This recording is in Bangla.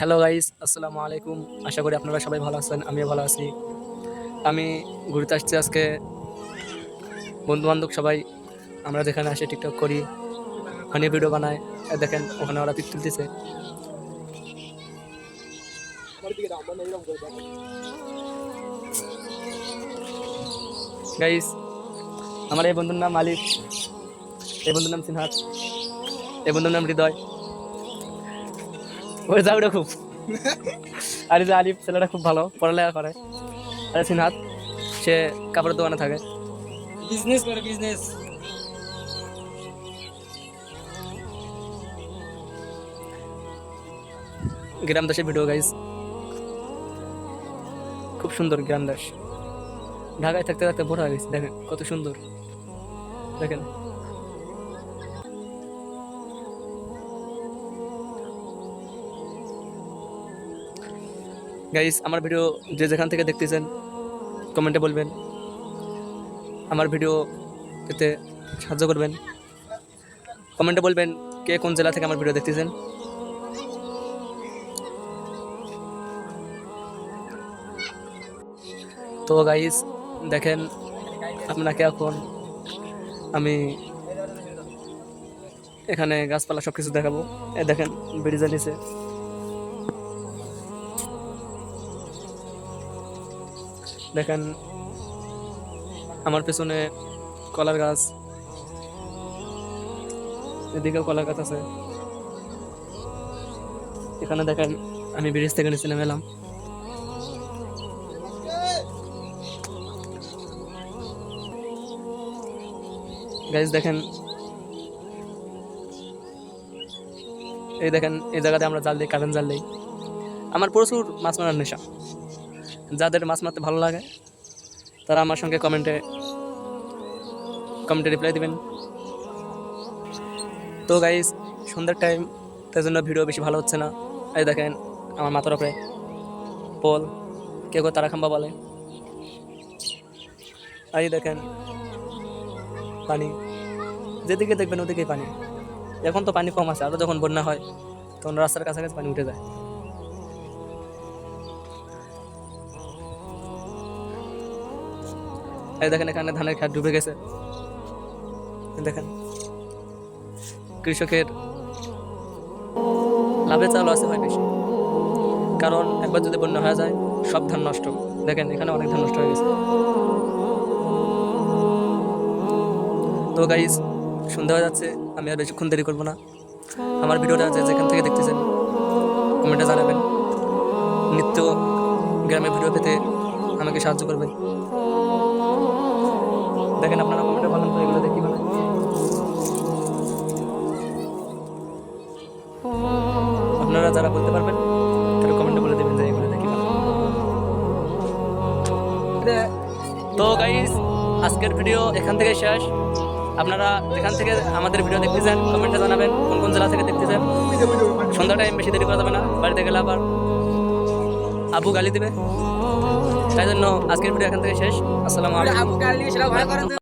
হ্যালো গাইস, আসসালামু আলাইকুম। আশা করি আপনারা সবাই ভালো আছেন, আমিও ভালো আছি। আমি ঘুরতে আসছি আজকে। বন্ধু বান্ধব সবাই, আমরা যেখানে আসে টিকটক করি ওখানে ভিডিও বানাই দেখেন, ওখানে ওরা পিক তুলতেছে। গাইস, আমার এই বন্ধুর নাম আলিফ, এই বন্ধুর নাম সিনহাত, এই বন্ধুর নাম হৃদয়। ওই যাও খুব। আর যে আলিফ ছেলেটা খুব ভালো পড়ালেখা করে। আর সিনহাত সে কাপড়ের দোকানে থাকে। বিজনেস করে বিজনেস গ্রাম দাসের ভিডিও গাইজ খুব সুন্দর গ্রাম দাস। ঢাকায় থাকতে থাকতে বড় হয়ে গেছে দেখেন কত সুন্দর। দেখেন। গাইস আমার ভিডিও যে যেখান থেকে দেখতেছেন কমেন্টে বলবেন। আমার ভিডিও পেতে সাহায্য করবেন। কমেন্টে বলবেন কে কোন জেলা থেকে আমার ভিডিও দেখতেছেন। তো গাইস দেখেন, আপনাকে এখন আমি এখানে গাছপালা সব কিছু দেখাবো। এ দেখেন, ব্রিজের নিচে। দেখেন, আমার পেছনে কলার গাছ, এদিকেও কলার গাছ আছে। এখানে দেখেন, আমি ব্রিজ থেকে নিচে নেমে এলাম গাইজ দেখেন, এই দেখেন, এই জায়গাতে আমরা জাল দিই, কারেন্ট জাল দিই। আমার প্রচুর মাছ মারার নেশা। যাদের মাছ মারতে ভালো লাগে, তারা আমার সঙ্গে কমেন্টে কমেন্টে রিপ্লাই দিবেন। তো গাইজ সন্ধ্যার টাইম তার জন্য ভিডিও বেশি ভালো হচ্ছে না। এই দেখেন, আমার মাথার উপরে পোল কেউ কেউ তারাখাম্বা বলে। এই দেখেন, পানি। যেদিকে দেখবেন ওদিকেই পানি। এখন তো পানি কম আছে আরও যখন বন্যা হয়, তখন রাস্তার কাছাকাছি পানি উঠে যায়। দেখেন এখানে ধানের খেত ডুবে গেছে। দেখেন। কৃষকের লাভের চাল আছে হয় বেশি। কারণ একবার যদি বন্যা হয়ে যায়, সব ধান নষ্ট। দেখেন, এখানে অনেক ধান নষ্ট হয়ে গেছে। তো গাইজ সন্ধ্যা হয়ে যাচ্ছে, আমি আর বেশিক্ষণ দেরি করব না। আমার ভিডিওটা যে যেখান থেকে দেখতেছেন, কমেন্টে জানাবেন। নিত্য গ্রামে ভিডিও পেতে আমাকে সাহায্য করবেন। দেখেন আপনারা কমেন্টে বলেন তো এগুলো দেখি বানায়। আপনারা যারা বলতে পারবেন তারা কমেন্টে বলে দেবেন যে এগুলো দেখি তো গাইস আজকের ভিডিও এখান থেকে শেষ। আপনারা যেখান থেকে আমাদের ভিডিও দেখতে চান কমেন্টে জানাবেন কোন কোন জেলা থেকে দেখতেছেন। সন্ধ্যা টাইম বেশি দেরি করা যাবে না বাড়িতে গেলে আবার আবু গালি দিবে। তাই জন্য আজকের ভিডিও এখান থেকে শেষ। আসসালামু আলাইকুম।